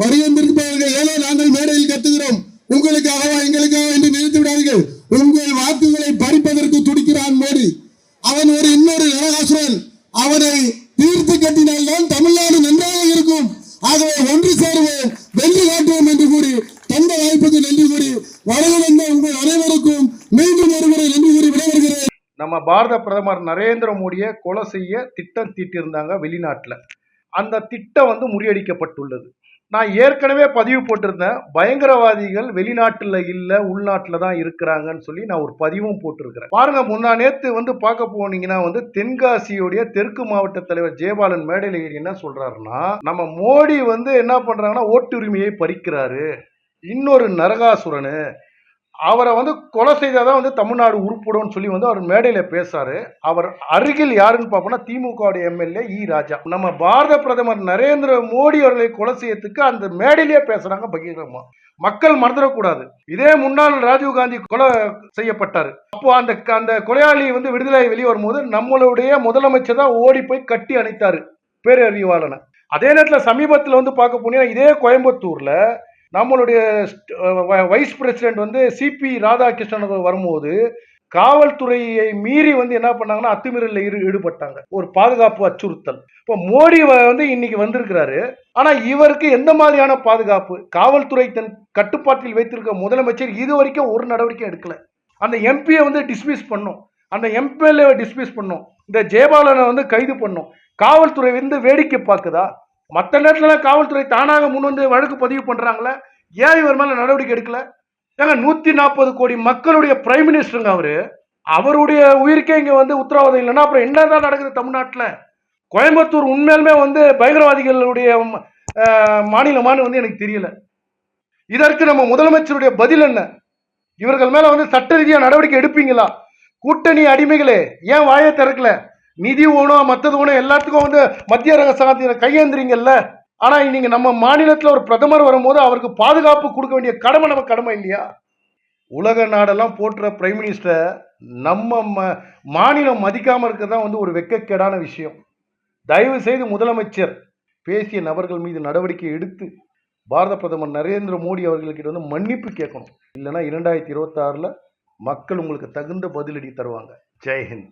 வரி வந்திருப்பவர்கள் ஏதோ நாங்கள் மேடையில் கத்துகிறோம். உங்களுக்காகவா எங்களுக்காக என்று நினைத்து விடாதீர்கள். உங்கள் வாக்குகளை பறிப்பதற்கு துடிக்கிறான் மோடி. அவன் ஒரு இன்னொரு நரகாசுரன் அவனை தீர்த்து கட்டினால்தான் தமிழ்நாடு நன்றாக இருக்கும். ஆகவே ஒன்று சேருவோம் வெள்ளி காட்டுவோம் என்று கூறி தந்த வாய்ப்புக்கு நன்றி கூறி வரைய வந்த உங்கள் அனைவருக்கும் மீண்டும் ஒருமுறை நன்றி கூறி விடைபெறுகிறேன். நம்ம பாரத பிரதமர் நரேந்திர மோடியை கொலை செய்ய திட்டம் தீட்டியிருந்தாங்க வெளிநாட்டில். அந்த திட்டம் வந்து முறியடிக்கப்பட்டுள்ளது. நான் ஏற்கனவே பதிவு போட்டிருந்தேன். பயங்கரவாதிகள் வெளிநாட்டில் இல்லை உள்நாட்டில் தான் இருக்கிறாங்கன்னு சொல்லி நான் ஒரு பதிவும் போட்டிருக்கிறேன். பாருங்க முன்னா நேற்று வந்து பார்க்க போனீங்கன்னா வந்து தென்காசியுடைய தெற்கு மாவட்ட தலைவர் ஜெயபாலன் மேடையில் ஏறி என்ன சொல்றாருன்னா நம்ம மோடி வந்து என்ன பண்றாங்கன்னா ஓட்டுரிமையை பறிக்கிறாரு. இன்னொரு நரகாசுரனு அவரை வந்து கொலை செய்தாதான் வந்து தமிழ்நாடு உருப்படும்னு சொல்லி வந்து அவர் மேடையில பேசாரு. அவர் அருகில் யாருன்னு பார்ப்போம்னா திமுகவுடைய எம்எல்ஏ இ ராஜா. நம்ம பாரத பிரதமர் நரேந்திர மோடி அவர்களை கொலை செய்யறதுக்கு அந்த மேடையிலேயே பேசுறாங்க பகிரங்கமா. மக்கள் மறந்துடக்கூடாது. இதே முன்னாள் ராஜீவ் காந்தி கொலை செய்யப்பட்டார். அப்போ அந்த அந்த கொலையாளி வந்து விடுதலை வெளியே வரும்போது நம்மளுடைய முதலமைச்சர் தான் ஓடி போய் கட்டி அணைத்தாரு பேரறிவாளனை. அதே நேரத்தில் சமீபத்தில் வந்து பார்க்க போனீங்கன்னா இதே கோயம்புத்தூர்ல நம்மளுடைய வ- வைஸ் பிரசிடென்ட் வந்து சிபி ராதாகிருஷ்ணன் அவர்கள் வரும்போது காவல்துறையை மீறி வந்து என்ன பண்ணாங்கன்னா அத்துமீறலில் ஈடு ஈடுபட்டாங்க. ஒரு பாதுகாப்பு அச்சுறுத்தல். இப்போ மோடி வந்து இன்னைக்கு வந்திருக்கிறாரு. ஆனால் இவருக்கு எந்த மாதிரியான பாதுகாப்பு? காவல்துறை தன் கட்டுப்பாட்டில் வைத்திருக்க முதலமைச்சர் இது வரைக்கும் ஒரு நடவடிக்கை எடுக்கல. அந்த எம்பியை வந்து டிஸ்மிஸ் பண்ணும். அந்த எம்எல்ஏவை டிஸ்மிஸ் பண்ணும். இந்த ஜெயபாலனை வந்து கைது பண்ணும். காவல்துறை வந்து வேடிக்கை பார்க்குதா? மற்ற நேரத்துலலாம் காவல்துறை தானாக முன் வந்து வழக்கு பதிவு பண்ணுறாங்களே ஏன் இவர் மேலே நடவடிக்கை எடுக்கல? ஏங்க நூற்றி நாற்பது கோடி மக்களுடைய பிரைம் மினிஸ்டருங்க அவர். அவருடைய உயிருக்கே இங்கே வந்து உத்தரவாதம் இல்லைன்னா அப்புறம் என்னதான் நடக்குது தமிழ்நாட்டில்? கோயம்புத்தூர் உண்மையாலுமே வந்து பயங்கரவாதிகளுடைய மாநிலமானு மாநிலமான்னு வந்து எனக்கு தெரியல. இதற்கு நம்ம முதலமைச்சருடைய பதில் என்ன? இவர்கள் மேலே வந்து சட்ட ரீதியாக நடவடிக்கை எடுப்பீங்களா? கூட்டணி அடிமைகளே ஏன் வாயை திறக்கலை? நிதி ஊனம் மற்றது ஊனம் எல்லாத்துக்கும் வந்து மத்திய அரசாங்கத்தின கையேந்திரீங்கல்ல? ஆனால் நீங்கள் நம்ம மாநிலத்தில் ஒரு பிரதமர் வரும்போது அவருக்கு பாதுகாப்பு கொடுக்க வேண்டிய கடமை நம்ம கடமை இல்லையா? உலக நாடெல்லாம் போட்டுற பிரைம் மினிஸ்டர் நம்ம ம- மாநிலம் மதிக்காமல் இருக்கிறது தான் வந்து ஒரு வெக்கக்கேடான விஷயம். தயவு செய்து முதலமைச்சர் பேசிய நபர்கள் மீது நடவடிக்கை எடுத்து பாரத பிரதமர் நரேந்திர மோடி அவர்கள்கிட்ட வந்து மன்னிப்பு கேட்கணும். இல்லைன்னா இரண்டாயிரத்தி இருபத்தாறில் மக்கள் உங்களுக்கு தகுந்த பதிலடி தருவாங்க. ஜெய்ஹிந்த்